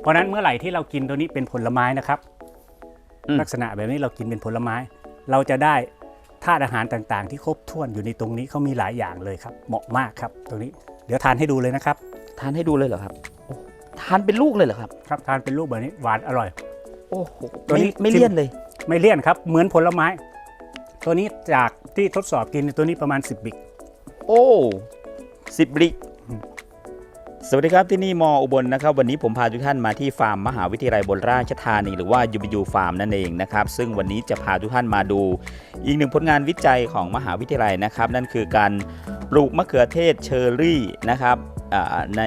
เพราะฉะนั้นเมื่อไหร่ที่เรากินตัวนี้เป็นผลไม้นะครับอืมลักษณะแบบนี้เรากินเป็นผลไม้ เราจะได้ธาตุอาหารต่างๆ ที่ครบถ้วนอยู่ในตรงนี้เขามีหลายอย่างเลยครับ เหมาะมากครับตรงนี้ เดี๋ยวทานให้ดูเลยนะครับ ทานให้ดูเลยเหรอครับโอ้ทานเป็นลูกเลยเหรอครับครับ ทานเป็นรูปแบบนี้หวานอร่อย โอ้โหตัวไม่นี้ไม่ชิมเลี่ยนเลย ไม่เลี่ยนครับ เหมือนผลไม้ ตัวนี้จากที่ทดสอบกินตัวนี้ประมาณ 10 บิก โอ้สิบลิกอืม สวัสดีครับที่นี่มออุบลนะครับวันนี้ผมพาทุกท่านมาที่ฟาร์มมหาวิทยาลัยบนราชธานีหรือว่า UBU ฟาร์มนั่นเองนะครับซึ่งวันนี้จะพาทุกท่านมาดู อีกหนึ่งผลงานวิจัยของมหาวิทยาลัยนะครับ นั่นคือการปลูกมะเขือเทศเชอร์รี่นะครับใน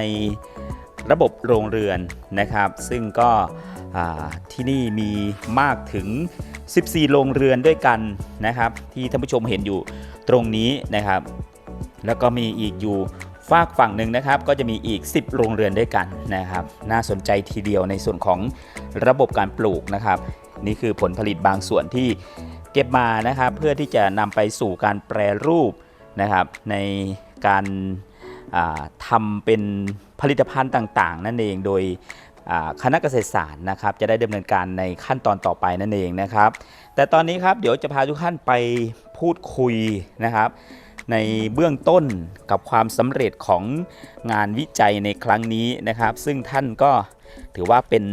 ระบบโรงเรือนนะครับ ซึ่งก็ที่นี่มีมากถึง 14 โรงเรือนด้วยกันนะครับ ที่ท่านผู้ชมเห็นอยู่ตรงนี้นะครับ แล้วก็มีอีกอยู่ ฝากฝั่งหนึ่งนะครับก็จะมีอีก 10 โรงเรือนด้วยกันนะครับ น่าสนใจทีเดียวในส่วนของระบบการปลูกนะครับ นี่คือผลผลิตบางส่วนที่เก็บมานะครับ เพื่อที่จะนำไปสู่การแปรรูปนะครับ ในการทำเป็นผลิตภัณฑ์ต่างๆ นั่นเองโดยคณะเกษตรศาสตร์นะครับ จะได้ดำเนินการในขั้นตอนต่อไปนั่นเองนะครับ แต่ตอนนี้ครับเดี๋ยวจะพาทุกท่านไปพูดคุยนะครับ ในเบื้องต้นกับความสำเร็จของงานวิจัยในครั้งนี้นะครับ ซึ่งท่านก็ถือว่าเป็น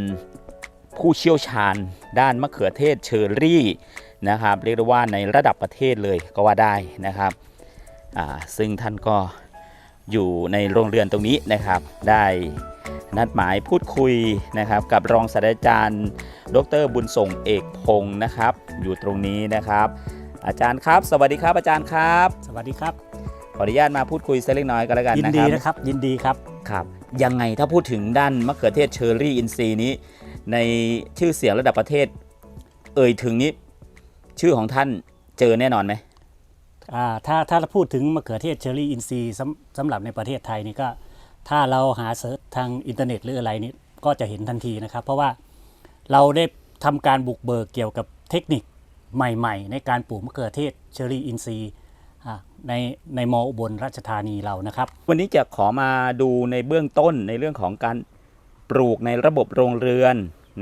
ผู้เชี่ยวชาญด้านมะเขือเทศเชอร์รี่นะครับ เรียกได้ว่าในระดับประเทศเลยก็ว่าได้นะครับซึ่งท่านก็อยู่ในโรงเรือนตรงนี้นะครับ ได้นัดหมายพูดคุยนะครับกับรองศาสตราจารย์ ดรบุญส่งเอกพงศ์นะครับ อยู่ตรงนี้นะครับ อาจารย์ครับ สวัสดีครับอาจารย์ครับ สวัสดีครับ ขออนุญาตมาพูดคุยสักเล็กน้อยก็แล้วกันยินนะคดีรับนะครับ ยินดีครับครับ ยังไงถ้าพูดถึงด้านมะเขือเทศเชอร์รี่อินซีย์นี้ ในชื่อเสียงระดับประเทศ เอ่ยถึงนี้ ชื่อของท่านเจอแน่นอนไหมอ่าถ้าถ้าเราพูดถึงมะเขือเทศเชอรี่อินซีย์สำสำหรับในประเทศไทยนี่ก็ ถ้าเราหาเสิร์ชทางอินเทอร์เน็ตหรืออะไรนี่ก็จะเห็นทันทีนะครับ เพราะว่าเราได้ทำการบุกเบิกเกี่ยวกับเทคนิค ใหม่ๆ ในการปลูกมะเขือเทศเชอรี่อินซีย์อ่าในในมอุบลราชธานีเรานะครับ วันนี้จะขอมาดูในเบื้องต้นในเรื่องของการปลูกในระบบโรงเรือน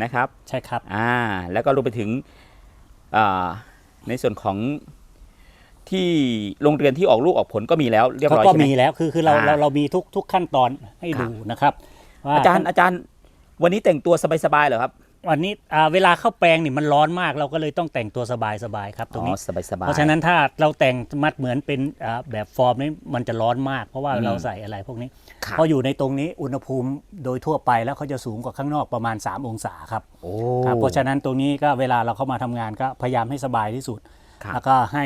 นะครับ ใช่ครับอ่าแล้วก็รวมไปถึงอ่าในส่วนของที่โรงเรือนที่ออกลูกออกผลก็มีแล้วเรียบร้อยก็ใช่ไหมมีแล้วคือคือเราอ่าเราเรามีทุกทุกขั้นตอนให้ครับดูนะครับว่อาจารย์อาจารย์วันนี้แต่งตัวสบายๆเหรอครับ วันนี้อ่าเวลาเข้าแปลงนี่มันร้อนมากเราก็เลยต้องแต่งตัวสบายๆครับตรงนี้ อ๋อสบายๆเพราะฉะนั้นถ้าเราแต่งมัดเหมือนเป็นอ่าแบบฟอร์มนี้มันจะร้อนมาก เพราะว่าอืมเราใส่อะไรพวกนี้ครับเพราะอยู่ในตรงนี้อุณหภูมิโดยทั่วไปแล้วเขาจะสูงกว่าข้างนอกประมาณ 3 องศาครับโอ้ ครับเพราะฉะนั้นตรงนี้ก็เวลาเราเข้ามาทำงานก็พยายามให้สบายที่สุด ครับ แล้วก็ให้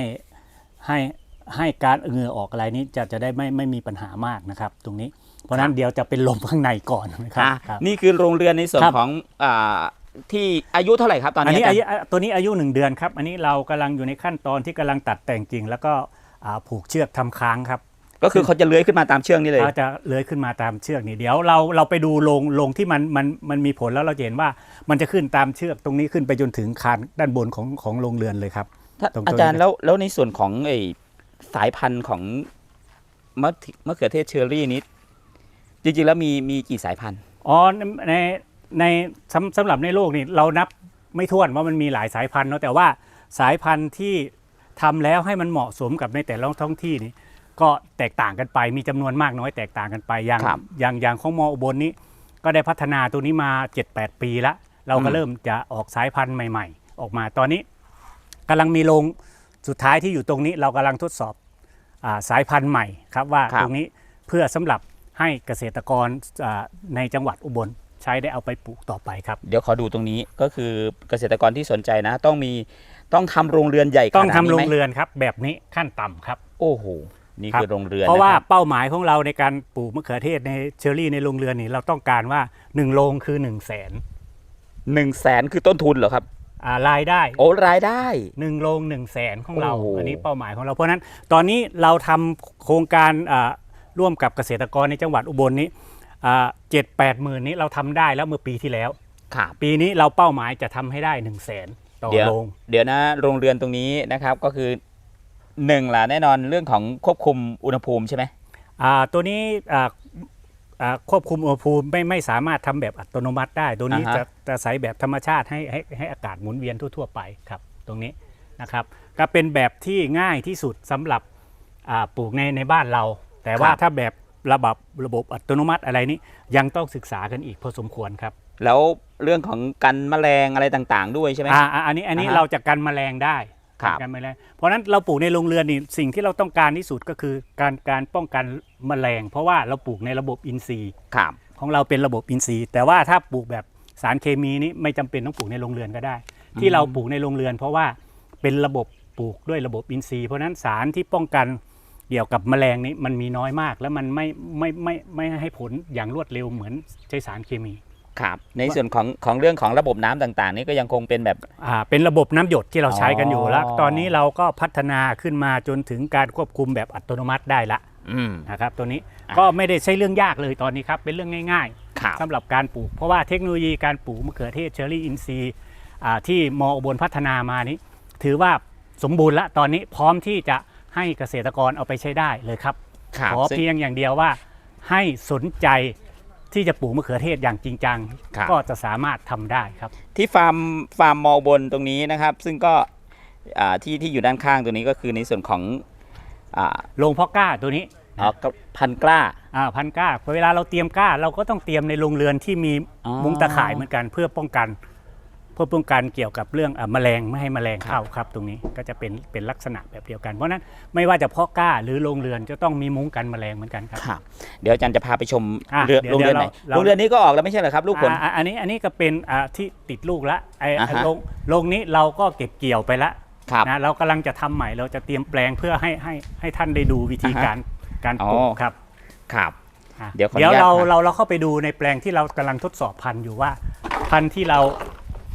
ให้ให้การเหงื่อออกอะไรนี้จะจะได้ไม่ไม่มีปัญหามากนะครับ ตรงนี้ เพราะฉะนั้นเดี๋ยวจะเป็นลมข้างในก่อนนะครับอะครับ นี่คือโรงเรือนในส่วนครับ ของอ่า ที่อายุเท่าไหร่ครับตอนอันนี้นี้อาอาจารยุย์อะตัวนี้อายุหนึ่งเดือนครับ อันนี้เรากำลังอยู่ในขั้นตอนที่กำลังตัดแต่งจริงแล้วก็อ่าผูกเชือกทำค้างครับก็คือเขาจะเลื้อยขึ้นมาตามเชือกนี่เลยเราจะเลื้อยขึ้นมาตามเชือกนี่เดี๋ยวเราเราไปดูโรงโรงที่มันมันมันมีผลแล้วเราจะเห็นว่ามันจะขึ้นตามเชือกตรงนี้ขึ้นไปจนถึงคานด้านบนของของโรงเรือนเลยครับ ถ้าตรงอาจารย์นี้แล้วแล้วในส่วนของไอ้สายพันธุ์ของมะมะเขือเทศเชอร์รี่นี้จริงๆแล้วมีมีกี่สายพันธุ์ อ๋อในใน สำสำหรับในโลกนี่เรานับไม่ถ้วนว่ามันมีหลายสายพันธุ์เนาะแต่ว่าสายพันธุ์ที่ทำแล้วให้มันเหมาะสมกับในแต่ละท้องที่นี่ก็แตกต่างกันไปมีจำนวนมากน้อยแตกต่างกันไปอย่างครับอย่างอย่างของมออุบลนี้ ก็ได้พัฒนาตัวนี้มา 7-8 ปีแล้วเราก็อืม เริ่มจะออกสายพันธุ์ใหม่ ๆ ออกมาตอนนี้กำลังมีโรงสุดท้ายที่อยู่ตรงนี้เรากำลังทดสอบอาสายพันธุ์ใหม่ครับว่าครับ ตรงนี้เพื่อสำหรับให้เกษตรกรอ่าในจังหวัดอุบล ใช้ได้เอาไปปลูกต่อไปครับ เดี๋ยวขอดูตรงนี้ก็คือเกษตรกรที่สนใจนะ ต้องมีต้องทำโรงเรือนใหญ่ขต้องนาดทำนี้โรไหมงเรือนครับ แบบนี้ขั้นต่ำครับ โอ้โหนี่ครับคือโรงเรือนเพราะว่าคบเป้าหมายของเราในการปลูกมะเขือเทศในเชอร์รี่ในโรงเรือนนี่เราต้องการว่า1โรงคือ1 0 0 0 0แสนหนึ่งแสนคือต้นทุนเหรอครับ อ่ารายได้ โอ้รายได้ หนึ่งโรงหนึ่งแสนของเรา โอ้โห อันนี้เป้าหมายของเราเพราะฉะนั้นตอนนี้เราทำโครงการอ่าร่วมกับเกษตรกรในจังหวัดอุบลนี้ เจ็ดแปดหมื่นนี้เราทำได้แล้วเมื่อปีที่แล้ว ครับ ปีนี้เราเป้าหมายจะทำให้ได้หนึ่งแสนต่อเดี๋ยวโรงเดี๋ยวนะโรงเรือนตรงนี้นะครับก็คือหนึ่งล่ะแน่นอนเรื่องของควบคุมอุณหภูมิใช่ไหมอ่าตัวนี้อ่าอ่าควบคุมอุณหภูมิไม่ไม่สามารถทำแบบอัตโนมัติได้ ตัวนี้อ่าฮะ จะจะใช้แบบธรรมชาติให้ให้ให้อากาศหมุนเวียนทั่ว ๆ ไปครับ ตรงนี้นะครับก็เป็นแบบที่ง่ายที่สุดสำหรับอ่าปลูกในในบ้านเรา แต่ว่าถ้าแบบ ระบบระบบอัตโนมัติอะไรนี้ยังต้องศึกษากันอีกพอสมควรครับแล้วเรื่องของกันแมลงอะไรต่างๆ ด้วยใช่ไหม อ่าอ่าอันนี้อันนี้อ่าฮะเราจะกันแมลงได้ครับ กันแมลงเพราะฉะนั้นเราปลูกในโรงเรือนนี่สิ่งที่เราต้องการที่สุดก็คือการการป้องกันแมลง เพราะว่าเราปลูกในระบบอินทรีย์ ครับ ของเราเป็นระบบอินทรีย์ แต่ว่าถ้าปลูกแบบสารเคมีนี้ไม่จำเป็นต้องปลูกในโรงเรือนก็ได้ ที่เราปลูกในโรงเรือน เพราะว่าเป็นระบบปลูกด้วยระบบอินทรีย์ เพราะฉะนั้นสารที่ป้องกันเกี่ยวกับแมลงนี้มันมีน้อยมาก แล้วมันไม่ไม่ไม่ไม่ไม่ให้ผลอย่างรวดเร็วเหมือนใช้สารเคมีครับในส่วนของของเรื่องของระบบน้ำต่างๆ นี่ก็ยังคงเป็นแบบอ่าเป็นระบบน้ำหยดที่เราใช้กันอยู่อ๋อแล้ว ตอนนี้เราก็พัฒนาขึ้นมาจนถึงการควบคุมแบบอัตโนมัติได้ละอืมนะครับตัวนี้อะก็ไม่ได้ใช่เรื่องยากเลยตอนนี้ครับเป็นเรื่องง่ายครับๆสำหรับการปลูก เพราะว่าเทคโนโลยีการปลูกมะเขือเทศเชอร์รี่อินซีย์อ่าที่มอุบลพัฒนามานี้ ถือว่าสมบูรณ์ละตอนนี้พร้อมที่จะ ให้เกษตรกรเอาไปใช้ได้เลยครับครับขอซึ่ง เพียงอย่างเดียวว่าให้สนใจที่จะปลูกมะเขือเทศอย่างจริงจัง ครับ ก็จะสามารถทำได้ครับ ที่ฟาร์มฟาร์มมอบนตรงนี้นะครับ ซึ่งก็อ่าที่ที่อยู่ด้านข้างตรงนี้ก็คือในส่วนของอ่าโรงเพาะกล้าตัวนี้อ๋อกพันธุ์กล้า อ่าพันกล้าเวลาเราเตรียมกล้า เราก็ต้องเตรียมในโรงเรือนที่มีอ๋อ มุ้งตะข่ายเหมือนกันเพื่อป้องกัน เพื่อป้องกันเกี่ยวกับเรื่องอะแมลงไม่ให้แมลงเข้าครับ ตรงนี้ก็จะเป็นเป็นลักษณะแบบเดียวกัน เพราะฉะนั้นไม่ว่าจะเพาะกล้าหรือโรงเรือนจะต้องมีมุ้งกันแมลงเหมือนกันครับครับเดี๋ยวอาจารย์จะพาไปชมอะเรือเดี๋ยวโรงเรือนไหนเดี๋ยวเราโรงเรือนนี้ก็ออกแล้วไม่ใช่เหรอครับลูกผลอ่าอันนี้อันนี้ก็เป็นอ่าที่ติดลูกละไอ้อ่าฮะโรงโรงนี้เราก็เก็บเกี่ยวไปละครับนะเรากำลังจะทำใหม่เราจะเตรียมแปลงเพื่อให้ให้ให้ท่านได้ดูวิธีอ่าฮะการการปลูอ๋กอครับครับอะเดี๋ยวขออนุเดี๋ยวญาตเราครับเราเราเข้าไปดูในแปลงที่เรากำลังทดสอบพันธุ์อยู่ว่า พันธุ์ที่เรา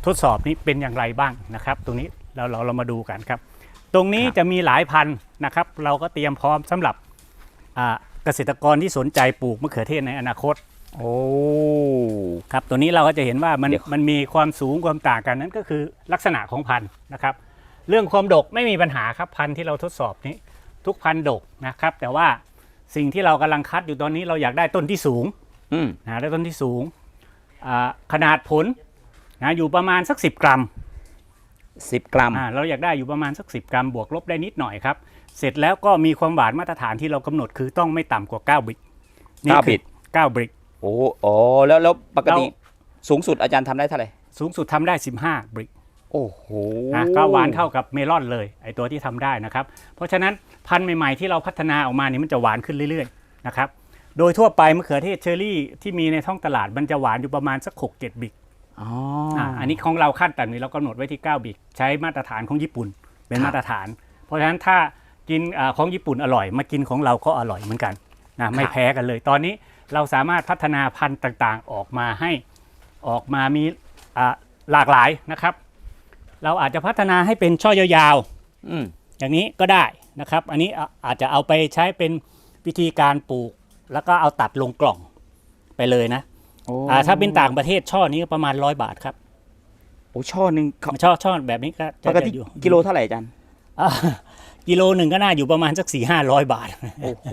ทดสอบนี้เป็นอย่างไรบ้างนะครับ ตรงนี้เราเราเรามาดูกันครับ ตรงนี้จะมีหลายพันธุ์นะครับ เราก็เตรียมพร้อมสำหรับอ่าเกษตรกรที่สนใจปลูกมะเขือเทศในอนาคตโอ้ครับตัวนี้เราก็จะเห็นว่ามันเดี๋ยวมันมีความสูงความต่างกันนั่นก็คือลักษณะของพันธุ์นะครับ เรื่องความดกไม่มีปัญหาครับพันธุ์ที่เราทดสอบนี้ ทุกพันธุ์ดกนะครับ แต่ว่าสิ่งที่เรากำลังคัดอยู่ตอนนี้เราอยากได้ต้นที่สูงอืมนะได้ต้นที่สูงอ่าขนาดผล นะอยู่ประมาณสัก 10 กรัมสิบกรัมอ่าเราอยากได้อยู่ประมาณสัก 10 กรัม บวกลบได้นิดหน่อยครับ เสร็จแล้วก็มีความหวานมาตรฐานที่เรากำหนดคือต้องไม่ต่ำกว่า9บริกนี่เก้าคืบิอต9บริก โอ้โอ้แล้วแล้วปกติเราสูงสุดอาจารย์ทำได้เท่าไหร่ สูงสุดทำได้ 15บริก โอ้โหนะก็หวานเท่ากับเมลอนเลยไอตัวที่ทำได้นะครับ เพราะฉะนั้นพันธุ์ใหม่ๆที่เราพัฒนาออกมานี่มันจะหวานขึ้นเรื่อยๆนะครับโดยทั่วไปมะเขือเทศเชอรี่ที่มีในท้องตลาดมันจะหวานอยู่ประมาณสัก 6 7 บิก อ๋ออ่าอันนี้ของเราขั้นต่ำนี้เรากำหนดไว้ที่ 9 บิกใช้มาตรฐานของญี่ปุ่นเป็นครับมาตรฐาน เพราะฉะนั้นถ้ากินอาของญี่ปุ่นอร่อย มากินของเราก็อร่อยเหมือนกันนะไม่แพ้กันเลย ตอนนี้เราสามารถพัฒนาพันธุ์ต่างๆ ออกมาให้ออกมามีอ่าหลากหลายนะครับ เราอาจจะพัฒนาให้เป็นช่อยาวๆอืมอย่างนี้ก็ได้นะครับ อันนี้อะอาจจะเอาไปใช้เป็นวิธีการปลูก แล้วก็เอาตัดลงกล่องไปเลยนะ โอ้อ่าถ้าเป็นต่างประเทศช่อนี้ก็ประมาณร้อยบาทครับโอ้ช่อหนึ่งเขาช่อช่อแบบนี้ก็จะปกติจะอยู่กิโลเท่าไหร่อาจารย์อ่ากิโลหนึ่งก็น่าอยู่ประมาณสักสี่ห้าร้อยบาท โอ้โห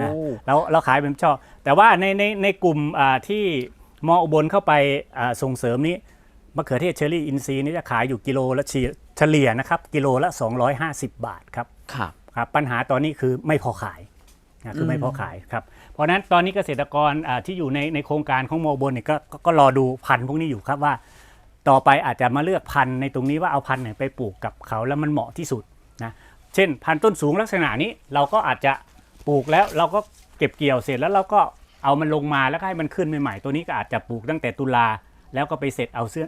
นะเราเราขายเป็นช่อ แต่ว่าในในในกลุ่มอ่าที่มออุบลเข้าไปอ่าส่งเสริมนี้มะเขือเทศเชอรี่อินซีย์นี่จะขายอยู่กิโลละเฉลี่ยเฉลี่ยนะครับกิโลละ 250 บาทครับครับ ครับ ปัญหาตอนนี้คือไม่พอขายนะคือไม่พอขายครับ เพราะฉะนั้นตอนนี้เกษตรกรอ่าที่อยู่ในในโครงการของโมบนเนี่ยก็ก็ก็รอดูพันธุ์พวกนี้อยู่ครับว่า ต่อไปอาจจะมาเลือกพันธุ์ในตรงนี้ว่าเอาพันธุ์ไหนไปปลูกกับเขาแล้วมันเหมาะที่สุดนะเช่น พันธุ์ต้นสูงลักษณะนี้เราก็อาจจะปลูกแล้วเราก็เก็บเกี่ยวเสร็จแล้วเราก็เอามันลงมาแล้วก็ให้มันขึ้นใหม่ๆตัวนี้ก็อาจจะปลูกตั้งแต่ตุลาแล้วก็ไปเสร็จเอาเสื้อ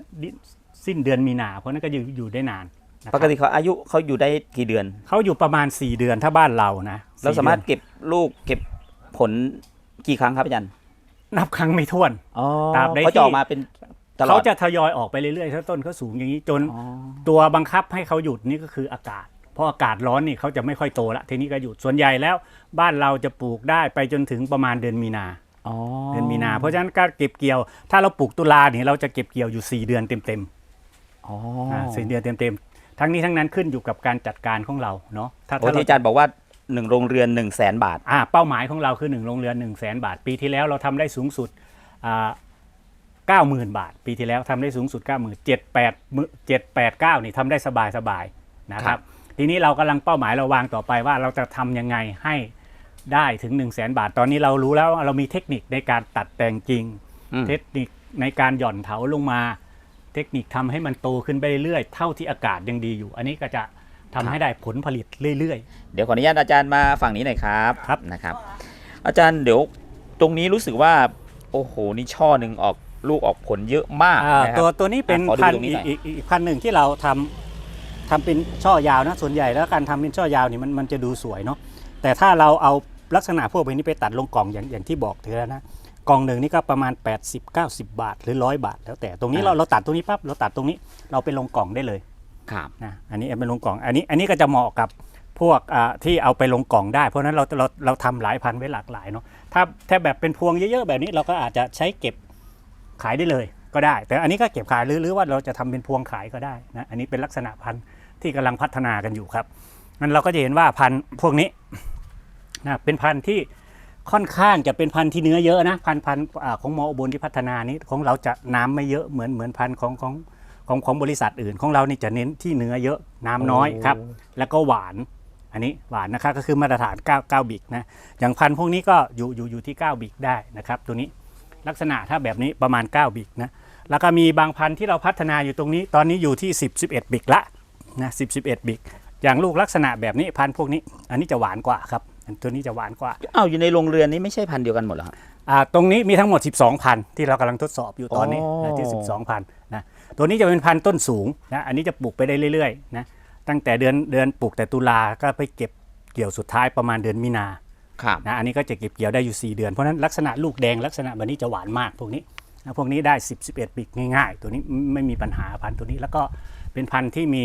สิ้นเดือนมีนา เพราะนั้นก็อยู่อยู่ได้นานนะคปรับกติเขาอายุเขาอยู่ได้กี่เดือน เขาอยู่ประมาณ 4 เดือนถ้าบ้านเรานะเรา4สามารถดือนเก็บลูกเก็บ ผลกี่ครั้งครับอาจารย์นับครั้งไม่ถ้วนอ๋อตราบใดเขาจะที่ออกมาเป็นตลอเขาด จะทยอยออกไปเรื่อยๆถ้าต้นเขาสูงอย่างนี้จนอ๋อ ตัวบังคับให้เขาหยุดนี่ก็คืออากาศเพราะอากาศร้อนนี่เขาจะไม่ค่อยโตละทีนี้ก็หยุดส่วนใหญ่แล้ว บ้านเราจะปลูกได้ไปจนถึงประมาณเดือนมีนา อ๋อเดือนมีนา เพราะฉะนั้นการเก็บเกี่ยว ถ้าเราปลูกตุลาเนี่ยเราจะเก็บเกี่ยวอยู่ 4 เดือนเต็มอ๋อๆอ่าสี่เดือนเต็มๆทั้งนี้ทั้งนั้นขึ้นอยู่กับการจัดการของเราเนาะถ้าโอ้ถ้าเราที่อาจารย์บอกว่า หนึ่งโรงเรือน1นึ่งแสนบาท อ่าเป้าหมายของเราคือ 1 โรงเรือน1 0 0 0 0แบาท ปีที่แล้วเราทำได้สูงสุดอ่า90,000 บาท ปีที่แล้วทำได้สูงสุด 90,000 7 8 7 8 9นี่ทำได้สบายสบายๆนะคครัรับ บ ทีนี้เรากำลังเป้าหมายเราวางต่อไปว่าเราจะทำยังไงให้ได้ถึง 1 0 0 0 0แบาท ตอนนี้เรารู้แล้วว่าเรามีเทคนิคในการตัดแต่งจริง อืม เทคนิคในการหย่อนเถาลงมา เทคนิคทำให้มันโตขึ้นไปเรื่อยๆเท่าที่อากาศยังดีอยู่ อันนี้ก็จะ ทำให้ได้ผลผลิตเรื่อย เดี๋ยวขออนุญาตอาจารย์มาฝั่งนี้หน่อยครับครับ นะครับ อาจารย์เดี๋ยวตรงนี้รู้สึกว่า โอ้โหนี่ช่อหนึ่งออกลูกออกผลเยอะมากๆอ่านะคตัวรับตัวนี้เป็นอะขอดูพันตรงนี้ธุ์หน่อย อีกอีกอีกพันธุ์หนึ่งที่เราทำทำเป็นช่อยาวนะส่วนใหญ่แล้วการทำเป็นช่อยาวนี่มันมันจะดูสวยเนาะแต่ถ้าเราเอาลักษณะพวกนี้ไปตัดลงกล่องอย่างอย่างที่บอกเธอแล้วนะกล่องหนึ่งนี่ก็ประมาณ 80 90 บาทหรือร้อยบาท แล้วแต่ตรงนี้เราเราตัดตรงนี้ปั๊บเราตัดตรงนี้เราไปลงกล่องได้เลย ครับนะอันนี้เอาไปลงกล่อง อันนี้อันนี้ก็จะเหมาะกับพวกที่เอาไปลงกล่องได้ เพราะนั้นเราเราเราทำหลายพันธุ์ไว้หลากหลายเนาะถ้าถ้าแบบเป็นพวงเยอะๆ แบบนี้เราก็อาจจะใช้เก็บขายได้เลยก็ได้ แต่อันนี้ก็เก็บขายหรือหรือว่าเราจะทำเป็นพวงขายก็ได้นะอันนี้เป็นลักษณะพันธุ์ที่กำลังพัฒนากันอยู่ครับงั้นเราก็จะเห็นว่าพันธุ์พวกนี้นะเป็นพันธุ์ที่ค่อนข้างจะเป็นพันธุ์ที่เนื้อเยอะนะพันธุ์พันธุ์ของมออุบลที่พัฒนานี้ของเราจะน้ำไม่เยอะเหมือนเหมือนพันธุ์ของของ ของของบริษัทอื่นของเรานี่จะเน้นที่เนื้อเยอะน้ำน้อยครับ แล้วก็หวาน อันนี้หวานนะครับก็คือมาตรฐาน 9 9 บิกนะ อย่างพันธุ์พวกนี้ก็อยู่อยู่อยู่ที่ 9 บิกได้นะครับ ตัวนี้ลักษณะถ้าแบบนี้ประมาณ 9 บิกนะ แล้วก็มีบางพันธุ์ที่เราพัฒนาอยู่ตรงนี้ ตอนนี้อยู่ที่ 10 11 บิกละนะ10 11 บิก อย่างลูกลักษณะแบบนี้พันธุ์พวกนี้ อันนี้จะหวานกว่าครับอันตัวนี้จะหวานกว่า อ้าวอยู่ในโรงเรือนนี้ไม่ใช่พันธุ์เดียวกันหมดเหรอครับ อ่าตรงนี้มีทั้งหมด 12 พันธุ์ที่เรากำลังทดสอบอยู่ตอนนี้อ๋อนะที่ 12 พันธุ์นะตัวนี้จะเป็นพันธุ์ต้นสูงนะอันนี้จะปลูกไปได้เรื่อยๆนะตั้งแต่เดือนเดือนปลูกแต่ตุลาก็ไปเก็บเกี่ยวสุดท้ายประมาณเดือนมีนาครับนะอันนี้ก็จะเก็บเกี่ยวได้อยู่ 4 เดือนเพราะฉะนั้นลักษณะลูกแดงลักษณะแบบนี้จะหวานมากพวกนี้นะพวกนี้ได้ 10 11 ปีกง่ายๆ ตัวนี้ไม่มีปัญหาพันธุ์ตัวนี้แล้วก็เป็นพันธุ์ที่มี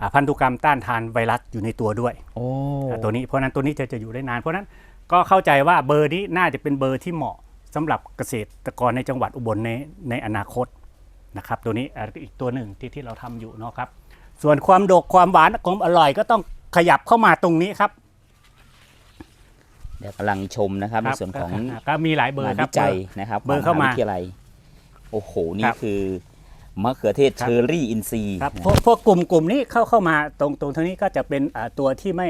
อ่าพันธุกรรมต้านทานไวรัสอยู่ในตัวด้วยโอ้อ่าตัวนี้เพราะฉะนั้นตัวนี้จะจะอยู่ได้นานเพราะฉะนั้น ก็เข้าใจว่าเบอร์นี้น่าจะเป็นเบอร์ที่เหมาะสำหรับเกษตรกรในจังหวัดอุบลในในอนาคตนะครับ ตัวนี้อ่าอีกตัวหนึ่งที่ที่เราทำอยู่เนาะครับ ส่วนความดกความหวานความอร่อยก็ต้องขยับเข้ามาตรงนี้ครับเดี๋ยวกำลังชมนะครับในครับส่วนของก็มีหลายเบอร์งานครับวิจัยนะครับเบอร์เข้ามาของหวิทยาลัยโอ้โหคนี่รับคือมะเขือเทศครับเชอร์รี่อินทรีย์ครับพวกพวกกลุ่มกลุ่มนี้เข้าเข้ามาตรงตรงเท่านี้ก็จะเป็นอ่าตัวที่ไม่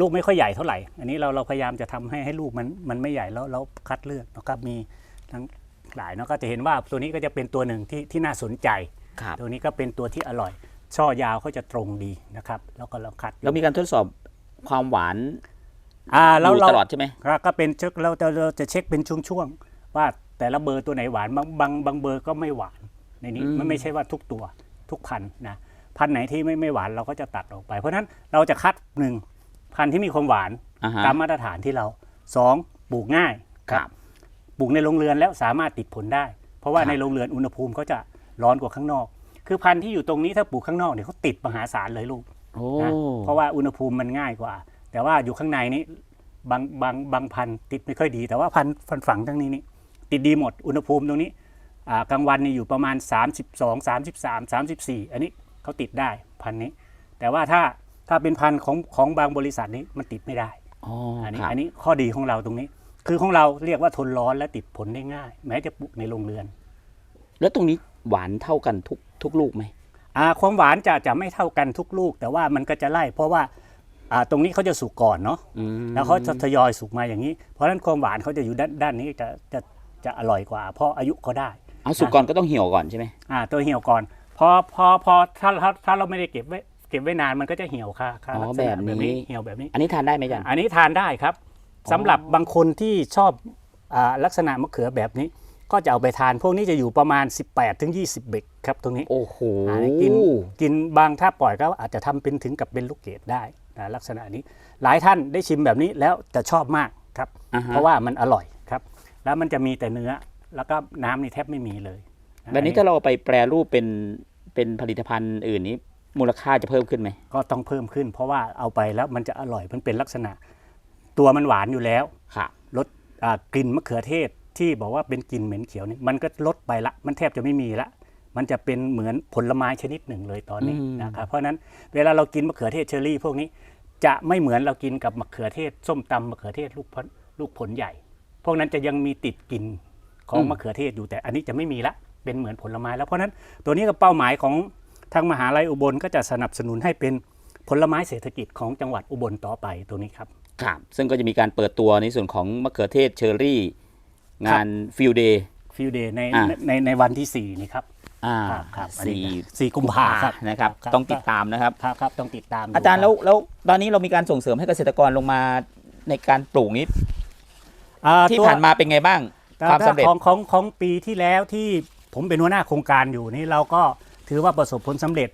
ลูกไม่ค่อยใหญ่เท่าไหร่ อันนี้เราเราพยายามจะทำให้ให้ลูกมันมันไม่ใหญ่แล้วแล้วคัดเลือกนะครับมีทั้งหลายเนาะก็จะเห็นว่าตัวนี้ก็จะเป็นตัวหนึ่งที่ที่น่าสนใจครับตัวนี้ก็เป็นตัวที่อร่อย ช่อยาวเขาจะตรงดีนะครับ แล้วก็เราคัดแล้วมีการทดสอบความหวานอ่าแล้วอยู่เราตลอดใช่ไหมก็ก็เป็นเช็คเราจะเราจะเช็คเป็นช่วงๆว่าแต่ละเบอร์ตัวไหนหวานบางบางบางเบอร์ก็ไม่หวานในนี้มันไม่ใช่ว่าทุกตัวทุกพันธุ์นะพันธุ์ไหนที่ไม่ไม่หวานเราก็จะตัดออกไป เพราะฉะนั้นเราจะคัดหนึ่ง พันธุ์ที่มีความหวานอ่าฮะ ตามมาตรฐานที่เราสองปลูกง่ายครับปลูกในโรงเรือนแล้วสามารถติดผลได้ เพราะว่าครับ ในโรงเรือนอุณหภูมิเขาจะร้อนกว่าข้างนอก คือพันธุ์ที่อยู่ตรงนี้ถ้าปลูกข้างนอกเนี่ยเขาติดมหาศาลเลยลูก โอ้นะเพราะว่าอุณหภูมิมันง่ายกว่า แต่ว่าอยู่ข้างในนี้บางบางบางพันธุ์ติดไม่ค่อยดี แต่ว่าพันธุ์พันธุ์ฝังทั้งนี้นี่ติดดีหมดอุณหภูมิตรงนี้อ่ากลางวันนี่อยู่ประมาณ 32 33 34 อันนี้เขาติดได้พันธุ์นี้ แต่ว่าถ้า ถ้าเป็นพันธุ์ของของบางบริษัทนี้มันติดไม่ได้อ๋ออันนี้ครับอันนี้ข้อดีของเราตรงนี้ คือของเราเรียกว่าทนร้อนและติดผลได้ง่าย แม้จะปลูกในโรงเรือน แล้วตรงนี้หวานเท่ากันทุกทุกลูกไหมอ่าความหวานจะจะไม่เท่ากันทุกลูก แต่ว่ามันก็จะไล่เพราะว่าอ่าตรงนี้เขาจะสุกก่อนเนาะอืมแล้วเขาจะทยอยสุกมาอย่างนี้ เพราะฉะนั้นความหวานเขาจะอยู่ด้านด้านนี้จะจะจะอร่อยกว่า เพราะอายุเขาได้เอาสุกก่อนก็ต้องเหี่ยวก่อนใช่ไหมอ่าตัวเหี่ยวก่อนพอพอพอถ้าถ้าถ้าเราไม่ได้เก็บไว้ เก็บไว้นานมันก็จะเหี่ยวค่ะค่ะอ๋อลักษณะแบบนี้ เหี่ยวแบบนี้ อันนี้ทานได้ไหมอาจันอันนี้ทานได้ครับสำหรับบางคนที่ชอบอาลักษณะมะเขือแบบนี้ ก็จะเอาไปทาน พวกนี้จะอยู่ประมาณ 18ถึง20 เบกครับตรงนี้โอ้โห อ่ากินกินบางถ้าปล่อยก็อาจจะทำเป็นถึงกับเป็นลูกเกดได้นะลักษณะนี้ หลายท่านได้ชิมแบบนี้แล้วจะชอบมากครับ อ่าฮะ เพราะว่ามันอร่อยครับ แล้วมันจะมีแต่เนื้อแล้วก็น้ำนี่แทบไม่มีเลยะแบบนี้ถ้าเราเอาไปแปรรูปเป็นเป็นผลิตภัณฑ์อื่นนี้ มูลค่าจะเพิ่มขึ้นไหมก็ต้องเพิ่มขึ้น เพราะว่าเอาไปแล้วมันจะอร่อยมันเป็นลักษณะ ตัวมันหวานอยู่แล้วครับลดอ่ากลิ่นมะเขือเทศที่บอกว่าเป็นกลิ่นเหม็นเขียวนี่มันก็ลดไปละ มันแทบจะไม่มีละ มันจะเป็นเหมือนผลไม้ชนิดหนึ่งเลยตอนนี้อืมนะครับเพราะฉะนั้นเวลาเรากินมะเขือเทศเชอรี่พวกนี้ จะไม่เหมือนเรากินกับมะเขือเทศ ส้มตำมะเขือเทศลูกพนลูกผลใหญ่ พวกนั้นจะยังมีติดกลิ่นของอืมมะเขือเทศอยู่แต่อันนี้จะไม่มีละเป็นเหมือนผลไม้แล้วเพราะฉะนั้นตัวนี้ก็เป้าหมายของ ทางมหาลัยอุบลก็จะสนับสนุนให้เป็นผลไม้เศรษฐกิจของจังหวัดอุบลต่อไปตัวนี้ครับครับซึ่งก็จะมีการเปิดตัวในส่วนของมะเขือเทศเชอร์รี่ งานฟิลเดย์ฟิวเดย์ในอ่าในในในวันที่สี่นี่ครับอ่าครับครับอันนี้สี่สี่กุมภาครับนะครับครับ ต้องติดตามนะครับครับครับต้องติดตามดูอาจารย์คแล้บวแล้วตอนนี้เรามีการส่งเสริมให้เกษตรกรลงมาในการปลูกนี้อ่ที่ตัวผ่านมาเป็นไงบ้างแต่ความสำเร็จของของของปีที่แล้วที่ผมเป็นหัวหน้าโครงการอยู่นี่เราก็ ถือว่าประสบผลสำเร็จ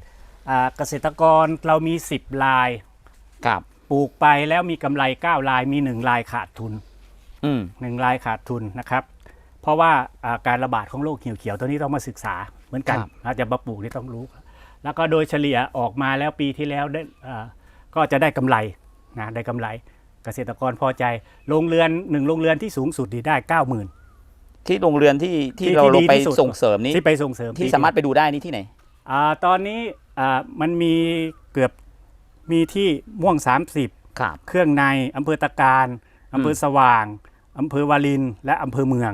อ่าเกษตรกรเรามี 10 ลายครับปลูกไปแล้วมีกำไร 9 ลายมี 1 ลายขาดทุนอืม1ลายขาดทุนนะครับ เพราะว่าอ่าการระบาดของโรคเหี่ยวเขียวตัวนี้ต้องมาศึกษาเหมือนกันอาจจะมาปลูกนี่ต้องรู้ แล้วก็โดยเฉลี่ยออกมาแล้วปีที่แล้วได้อ่าก็จะได้กำไรนะได้กำไร เกษตรกรพอใจโรงเรือนหนึ่งโรงเรือนที่สูงสุดนี่ได้90,000ที่โรงเรือนที่ที่ที่เราที่ลงไปดีที่สุดส่งเสริมนี้ที่ไปส่งเสริมที่สามารถไปดูได้นี่ที่ไหน อ่าตอนนี้อ่ามันมีเกือบมีที่ม่วง 30 ครับ เครื่องในอำเภอตะการอำเภอสว่างอำเภอวาริน และอำเภอเมือง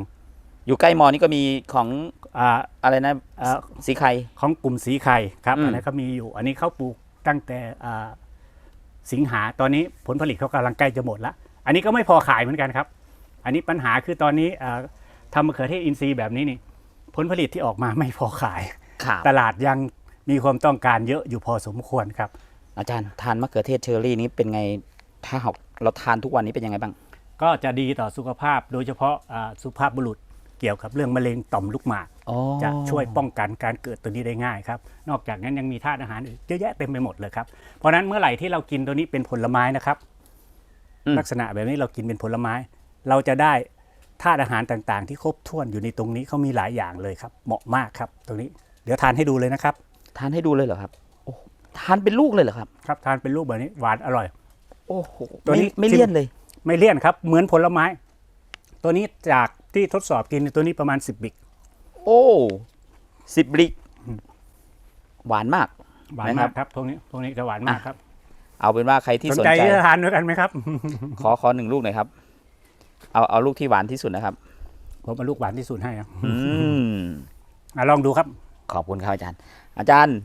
อยู่ใกล้มอนี่ก็มีของอาอะไรนะอ่า สีไข่ ของกลุ่มสีไข่ครับอืม อันนี้นก็มีอยู่ อันนี้เขาปลูกตั้งแต่อ่าสิงหาตอนนี้ผลผลิตเขากำลังใกล้จะหมดละอันนี้ก็ไม่พอขายเหมือนกันครับ อันนี้ปัญหาคือตอนนี้อ่าทำมะเขือเทศอินทรีย์แบบนี้นี่ ผลผลิตที่ออกมาไม่พอขายครับ ตลาดยังมีความต้องการเยอะอยู่พอสมควรครับ อาจารย์ทานมะเขือเทศเชอร์รี่นี้เป็นไงถ้าหากเราทานทุกวันนี้เป็นยังไงบ้าง ก็จะดีต่อสุขภาพโดยเฉพาะอ่าสุภาพบุรุษเกี่ยวกับเรื่องมะเร็งต่อมลูกหมากจะช่วยป้องกันการเกิดตัวนี้ได้ง่ายครับ นอกจากนั้นยังมีธาตุอาหารอื่นเยอะแยะเต็มไปหมดเลยครับ เพราะฉะนั้นเมื่อไหร่ที่เรากินตัวนี้เป็นผลไม้นะครับอืมลักษณะแบบนี้เรากินเป็นผลไม้ เราจะได้ธาตุอาหารต่างๆ ที่ครบถ้วนอยู่ในตรงนี้เขามีหลายอย่างเลยครับ เหมาะมากครับตรงนี้ เดี๋ยวทานให้ดูเลยนะครับ ทานให้ดูเลยเหรอครับโอ้ทานเป็นลูกเลยเหรอครับ ครับทานเป็นลูกแบบนี้หวานอร่อย โอ้โหตัวนี้ไม่ไม่เลี่ยนเลย ไม่เลี่ยนครับ เหมือนผลไม้ ตัวนี้จากที่ทดสอบกินตัวนี้ประมาณ10บิก โอ้สิบลิกหวานมากหวานนะครัมาบกครับตรงนี้ตรงนี้จะหวานมากครับ เอาเป็นว่าใครที่สสนนใจใจที่จะทานด้วยกันไหมครับ ขอขอหนึ่งลูกหน่อยครับ เอาเอาลูกที่หวานที่สุดนะครับผมเอาลูกหวานที่สุดให้ครับอืมอะลองดูครับ ขอบคุณครับอาจารย์ อาจารย์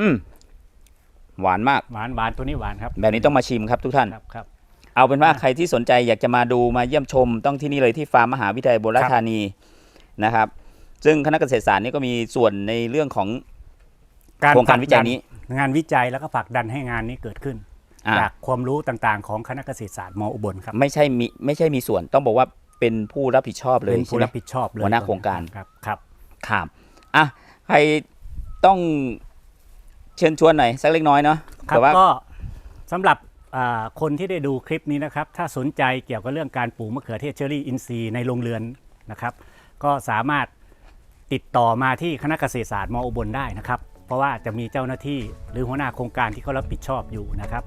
อืมหวานมาก หวานหวานตัวนี้หวานครับแบบนี้ต้องมาชิมครับทุกท่านครับครับ เอาเป็นว่าใครที่สนใจอยากจะมาดูมาเยี่ยมชม ต้องที่นี่เลยที่ฟาร์มมหาวิทยาลัยโบราณธานีนะครับ ซึ่งคณะเกษตรศาสตร์นี่ก็มีส่วนในเรื่องของโครงการวิจัยนี้ งานวิจัยแล้วก็ผลักดันให้งานนี้เกิดขึ้นอ่าจากความรู้ต่างๆ ของคณะเกษตรศาสตร์มอุบลครับไม่ใช่มีไม่ใช่มีส่วนต้องบอกว่าเป็นผู้รับผิดชอบเลยเป็นใช่ผู้ไหมรับผิดชอบเลยหัวหน้าโครงการครับครับ ครับอะใครต้องเชิญชวนหน่อยสักเล็กน้อยเนาะครับแต่ว่าก็สำหรับอ่าคนที่ได้ดูคลิปนี้นะครับ ถ้าสนใจเกี่ยวกับเรื่องการปลูกมะเขือเทศเชอรี่อินทรีย์ในโรงเรือนนะครับ ก็สามารถติดต่อมาที่คณะเกษตรศาสตร์มอุบลได้นะครับ เพราะว่าจะมีเจ้าหน้าที่หรือหัวหน้าโครงการที่เขารับผิดชอบอยู่นะครับ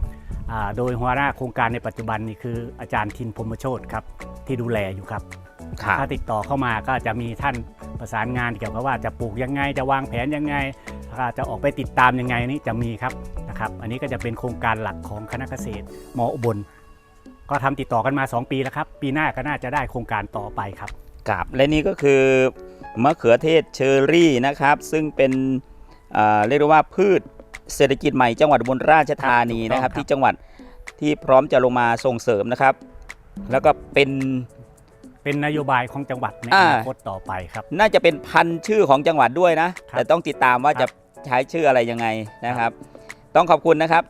อ่าโดยหัวหน้าโครงการในปัจจุบันนี่คืออาจารย์ทินพรหมโชตครับที่ดูแลอยู่ครับครับ ถ้าติดต่อเข้ามาก็จะมีท่านประสานงานเกี่ยวกับว่าจะปลูกยังไง จะวางแผนยังไงอ่าจะออกไปติดตามยังไงนี่จะมีครับนะครับ อันนี้ก็จะเป็นโครงการหลักของคณะเกษตรมอุบล ก็ทำติดต่อกันมา 2 ปีแล้วครับ ปีหน้าก็น่าจะได้โครงการต่อไปครับครับและนี่ก็คือมะเขือเทศเชอรี่นะครับ ซึ่งเป็นเอ่อเรียกได้ว่าพืชเศรษฐกิจใหม่จังหวัดอุบนราชธานีนะครับถูกต้องครับ ที่จังหวัดที่พร้อมจะลงมาส่งเสริมนะครับ แล้วก็เป็น เป็นนโยบายของจังหวัดในอ่าอนาคตต่อไปครับ น่าจะเป็นพันธุ์ชื่อของจังหวัดด้วยนะครับแต่ต้องติดตามว่าครัจะบใช้ชื่ออะไรยังไงนะครับ ต้องขอบคุณนะครับ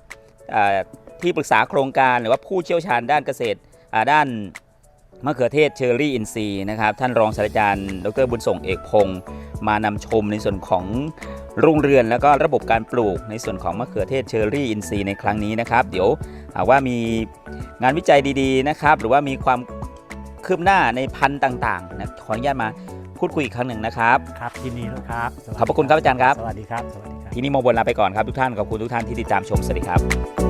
เอ่อที่ปรึกษาโครงการหรือว่าผู้เชี่ยวชาญด้านเกษตรอ่าด้านมะเขือเทศเชอรี่อินซีย์นะครับ ท่านรองศาสตราจารย์ ดรบุญส่งเอกพงศ์มานำชมในส่วนของโรงเรือนแล้วก็ระบบการปลูกในส่วนของมะเขือเทศเชอรี่อินซีย์ในครั้งนี้นะครับ เดี๋ยวหากว่ามีงานวิจัยดีๆนะครับ หรือว่ามีความ คืบหน้าในพันธุ์ต่างๆนะขออนุญาตมาพูดคุยอีกครั้งหนึ่งนะครับครับยินดีด้วยครับสวัสดีขอบพระคุณครับอาจารย์ครับ สวัสดีครับสวัสดีครับ ที่นี่โมบนลาไปก่อนครับทุกท่านขอบคุณทุกท่านที่ติดตามชมสวัสดีครับ